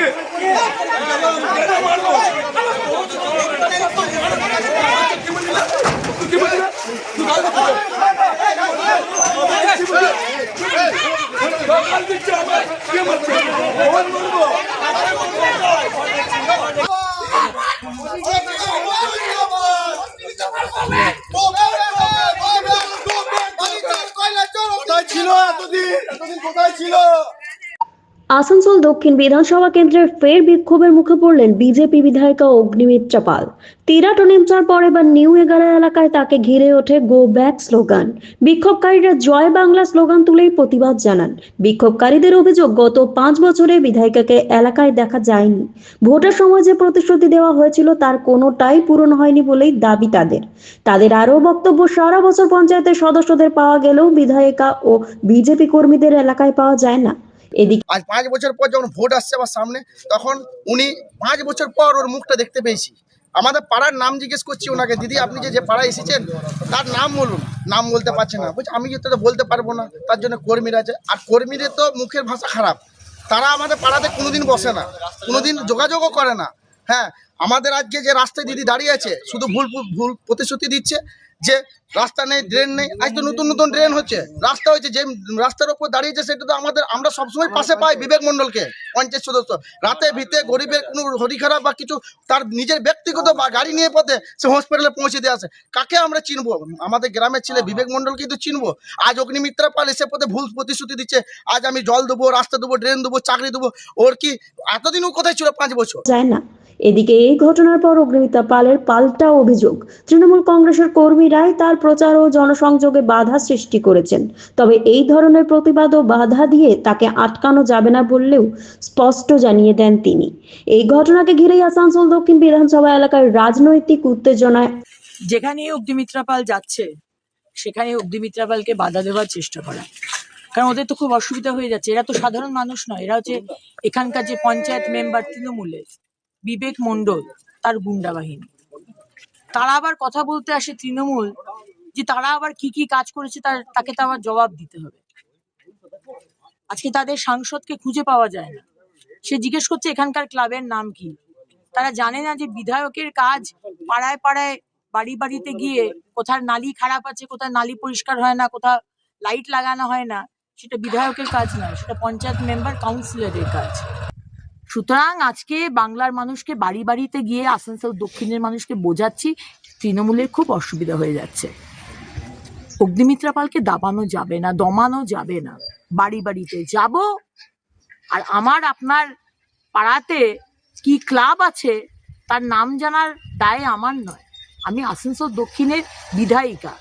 মারবে ছিল এতদিন এতদিন কোথায় ছিল? আসানসোল দক্ষিণ বিধানসভা কেন্দ্রের ফের বিক্ষোভের মুখে পড়লেন বিজেপি বিধায়িকা অগ্নিমিত্রা পাল তিরাটো নেমচার পর এবার নিউ এগারো এলাকায় তাকে ঘিরে ওঠে গো ব্যাক স্লোগান বিক্ষোভকারীরা জয় বাংলা স্লোগান তুলেই প্রতিবাদ জানান। বিক্ষোভকারীদের অভিযোগ, গত পাঁচ বছরে বিধায়িকাকে এলাকায় দেখা যায়নি। ভোটের সময় যে প্রতিশ্রুতি দেওয়া হয়েছিল তার কোনোটাই পূরণ হয়নি বলেই দাবি তাদের। তাদের আরও বক্তব্য, সারা বছর পঞ্চায়েতের সদস্যদের পাওয়া গেলেও বিধায়িকা ও বিজেপি কর্মীদের এলাকায় পাওয়া যায় না। এদিকে আজ পাঁচ বছর পর যখন ভোট আসছে আমার সামনে, তখন উনি পাঁচ বছর পর ওর মুখটা দেখতে পেয়েছি। আমাদের পাড়ার নাম জিজ্ঞেস করছি ওনাকে, দিদি, আপনি যে যে পাড়ায় এসেছেন, তার নাম বলুন। নাম বলতে পারছে না। বলছি, আমি যেটা বলতে পারব না, তার জন্য কর্মীরা আছে। আর কর্মীদের তো মুখের ভাষা খারাপ। তারা আমাদের পাড়াতে কোনোদিন বসে না, কোনোদিন যোগাযোগও করে না। হ্যাঁ আমাদের আজকে যে রাস্তায় দিদি দাঁড়িয়ে আছে শুধু ভুল ভুল প্রতিশ্রুতি দিচ্ছে যে রাস্তা নেই ড্রেন নেই আজ তো নতুন নতুন ড্রেন হচ্ছে। রাস্তা হয়েছে যে রাস্তার উপর দাঁড়িয়েছে সেটা তো আমাদের আমরা সবসময় পাশে পাই বিবেক মণ্ডলকে পঞ্চায়েত সদস্য। রাতে ভিতে গরিবের কোনো হরি খারাপ বা কিছু তার নিজের ব্যক্তিগত বা গাড়ি নিয়ে পথে সে হসপিটালে পৌঁছে দিয়ে আসে। কাকে আমরা চিনবো? আমাদের গ্রামের ছেলে বিবেক মণ্ডলকেই তো চিনবো। আজ অগ্নিমিত্রা পাল এসে পথে ভুল প্রতিশ্রুতি দিচ্ছে। আজ আমি জল দেবো রাস্তা দেবো ড্রেন দেবো চাকরি দেবো। ওর কি এতদিনও কোথায় ছিল পাঁচ বছর? যায় না। এদিকে এই ঘটনার পর অগ্নিমিতা পালের পাল্টা অভিযোগ। তৃণমূল কংগ্রেসের কর্মীরাই তার প্রচার ও জনসংযোগে বাধা সৃষ্টি করেছেন। তবে এই ধরনের প্রতিবাদ ও বাধা দিয়ে তাকে আটকানো যাবে না বললেও স্পষ্ট জানিয়ে দেন তিনি। এই ঘটনাকে ঘিরেই আসানসোল, দক্ষিণ বিধানসভা এলাকার রাজনৈতিক উত্তেজনায় যেখানে অগ্নিমিত্রা পাল যাচ্ছে সেখানে অগ্নিমিত্রা পালকে বাধা দেওয়ার চেষ্টা করা। কারণ ওদের তো খুব অসুবিধা হয়ে যাচ্ছে। এরা তো সাধারণ মানুষ নয়। এরা হচ্ছে এখানকার যে পঞ্চায়েত মেম্বার তৃণমূলের। বিবেক মণ্ডল, তার গুন্ডা বাহিনী। তারা আবার কথা বলতে আসে তৃণমূল, যে তারা আবার কি কি কাজ করেছে তার, তাকে তো আবার জবাব দিতে হবে। আজকে তাদের সাংসদকে খুঁজে পাওয়া যায় না। সে জিজ্ঞেস করছে, এখানকার ক্লাবের নাম কি? তারা জানে না যে বিধায়কের কাজ পাড়ায় পাড়ায়, বাড়ি বাড়িতে গিয়ে কোথার নালি খারাপ আছে, কোথায় নালি পরিষ্কার হয় না, কোথাও লাইট লাগানো হয় না, সেটা বিধায়কের কাজ নয়, সেটা পঞ্চায়েত মেম্বার কাউন্সিলরের কাজ। সুতরাং আজকে বাংলার মানুষকে বাড়ি বাড়িতে গিয়ে আসানসোল দক্ষিণের মানুষকে বোঝাচ্ছি, তৃণমূলের খুব অসুবিধা হয়ে যাচ্ছে। অগ্নিমিত্রা পালকে দাবানো যাবে না, দমানো যাবে না। বাড়ি বাড়িতে যাব আর আমার আপনার পাড়াতে কি ক্লাব আছে তার নাম জানার দায় আমার নয়। আমি আসানসোল দক্ষিণের বিধায়িকা।